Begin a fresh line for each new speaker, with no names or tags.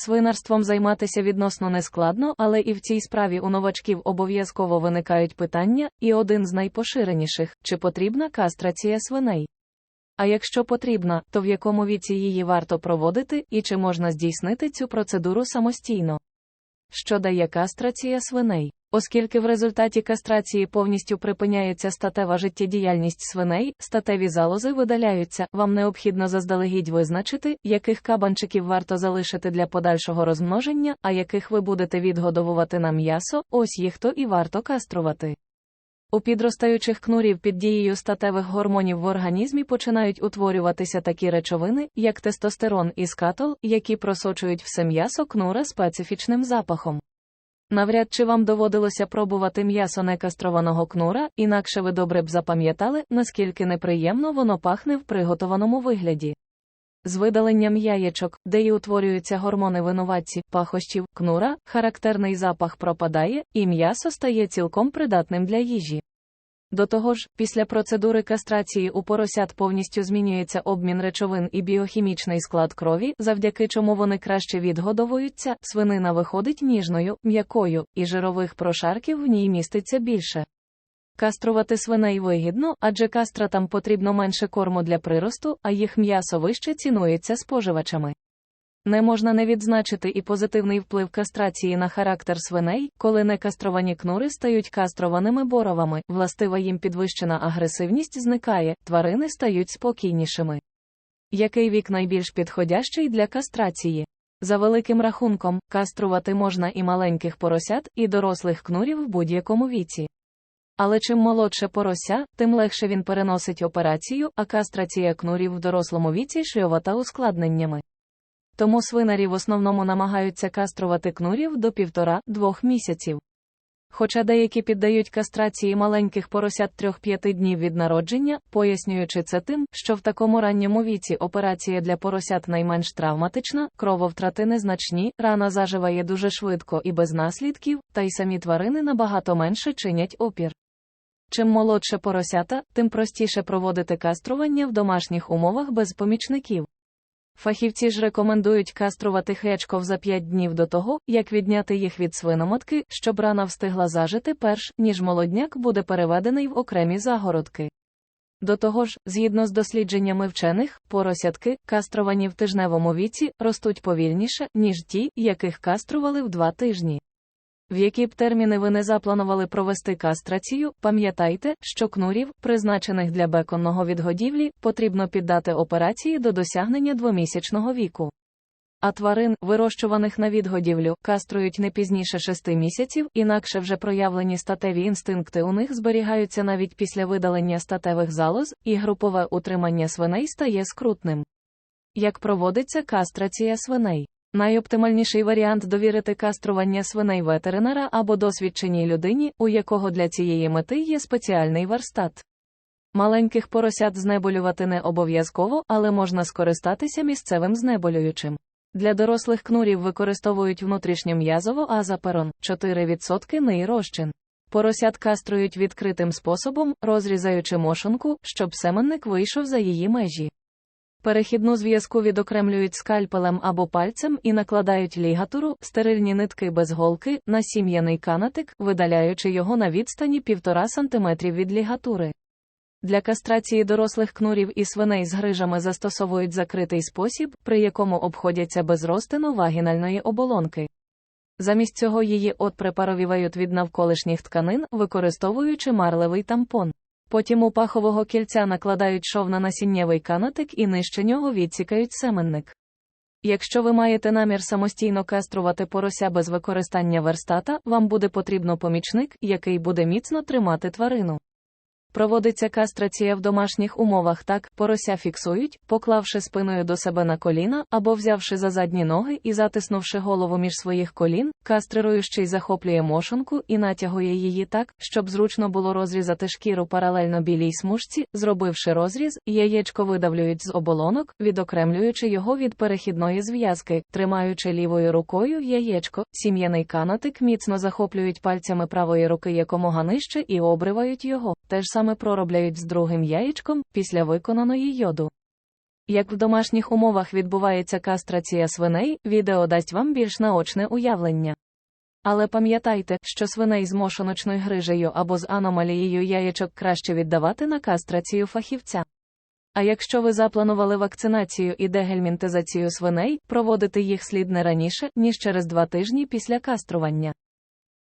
Свинарством займатися відносно нескладно, але і в цій справі у новачків обов'язково виникають питання, і один з найпоширеніших чи потрібна кастрація свиней. А якщо потрібна, то в якому віці її варто проводити і чи можна здійснити цю процедуру самостійно? Що дає кастрація свиней? Оскільки в результаті кастрації повністю припиняється статева життєдіяльність свиней, статеві залози видаляються, вам необхідно заздалегідь визначити, яких кабанчиків варто залишити для подальшого розмноження, а яких ви будете відгодовувати на м'ясо, ось їх то і варто каструвати. У підростаючих кнурів під дією статевих гормонів в організмі починають утворюватися такі речовини, як тестостерон і скатол, які просочують все м'ясо кнура специфічним запахом. Навряд чи вам доводилося пробувати м'ясо некастрованого кнура, інакше ви добре б запам'ятали, наскільки неприємно воно пахне в приготованому вигляді. З видаленням яєчок, де й утворюються гормони винуватці, пахощів, кнура, характерний запах пропадає, і м'ясо стає цілком придатним для їжі. До того ж, після процедури кастрації у поросят повністю змінюється обмін речовин і біохімічний склад крові, завдяки чому вони краще відгодовуються, свинина виходить ніжною, м'якою, і жирових прошарків в ній міститься більше. Каструвати свиней вигідно, адже кастратам потрібно менше корму для приросту, а їх м'ясо вище цінується споживачами. Не можна не відзначити і позитивний вплив кастрації на характер свиней, коли некастровані кнури стають кастрованими боровами, властива їм підвищена агресивність зникає, тварини стають спокійнішими. Який вік найбільш підходящий для кастрації? За великим рахунком, каструвати можна і маленьких поросят, і дорослих кнурів в будь-якому віці. Але чим молодше порося, тим легше він переносить операцію, а кастрація кнурів в дорослому віці шльовата ускладненнями. Тому свинарі в основному намагаються каструвати кнурів до півтора-двох місяців. Хоча деякі піддають кастрації маленьких поросят 3-5 днів від народження, пояснюючи це тим, що в такому ранньому віці операція для поросят найменш травматична, крововтрати незначні, рана заживає дуже швидко і без наслідків, та й самі тварини набагато менше чинять опір. Чим молодше поросята, тим простіше проводити кастрування в домашніх умовах без помічників. Фахівці ж рекомендують каструвати хрячков за 5 днів до того, як відняти їх від свиномотки, щоб рана встигла зажити перш, ніж молодняк буде переведений в окремі загородки. До того ж, згідно з дослідженнями вчених, поросятки, кастровані в тижневому віці, ростуть повільніше, ніж ті, яких кастрували в два тижні. В які б терміни ви не запланували провести кастрацію, пам'ятайте, що кнурів, призначених для беконного відгодівлі, потрібно піддати операції до досягнення двомісячного віку. А тварин, вирощуваних на відгодівлю, каструють не пізніше шести місяців, інакше вже проявлені статеві інстинкти у них зберігаються навіть після видалення статевих залоз, і групове утримання свиней стає скрутним. Як проводиться кастрація свиней? Найоптимальніший варіант довірити кастрування свиней ветеринара або досвідченій людині, у якого для цієї мети є спеціальний верстат. Маленьких поросят знеболювати не обов'язково, але можна скористатися місцевим знеболюючим. Для дорослих кнурів використовують внутрішньом'язово азаперон 4% нейрозчин. Поросят каструють відкритим способом, розрізаючи мошонку, щоб семенник вийшов за її межі. Перехідну зв'язку відокремлюють скальпелем або пальцем і накладають лігатуру, стерильні нитки без голки, на сім'яний канатик, видаляючи його на відстані 1,5 см від лігатури. Для кастрації дорослих кнурів і свиней з грижами застосовують закритий спосіб, при якому обходяться без розтину вагінальної оболонки. Замість цього її отпрепаровівають від навколишніх тканин, використовуючи марлевий тампон. Потім у пахового кільця накладають шов на насіннєвий канатик і нижче нього відсікають семенник. Якщо ви маєте намір самостійно каструвати порося без використання верстата, вам буде потрібно помічник, який буде міцно тримати тварину. Проводиться кастрація в домашніх умовах так, порося фіксують, поклавши спиною до себе на коліна або взявши за задні ноги і затиснувши голову між своїх колін, кастрируючий захоплює мошонку і натягує її так, щоб зручно було розрізати шкіру паралельно білій смужці, зробивши розріз, яєчко видавлюють з оболонок, відокремлюючи його від перехідної зв'язки, тримаючи лівою рукою яєчко, сім'яний канатик міцно захоплюють пальцями правої руки якомога нижче і обривають його. Теж саме проробляють з другим яєчком після виконаної йоду. Як в домашніх умовах відбувається кастрація свиней, відео дасть вам більш наочне уявлення. Але пам'ятайте, що свиней з мошоночною грижею або з аномалією яєчок краще віддавати на кастрацію фахівця. А якщо ви запланували вакцинацію і дегельмінтизацію свиней, проводити їх слід не раніше, ніж через два тижні після кастрування.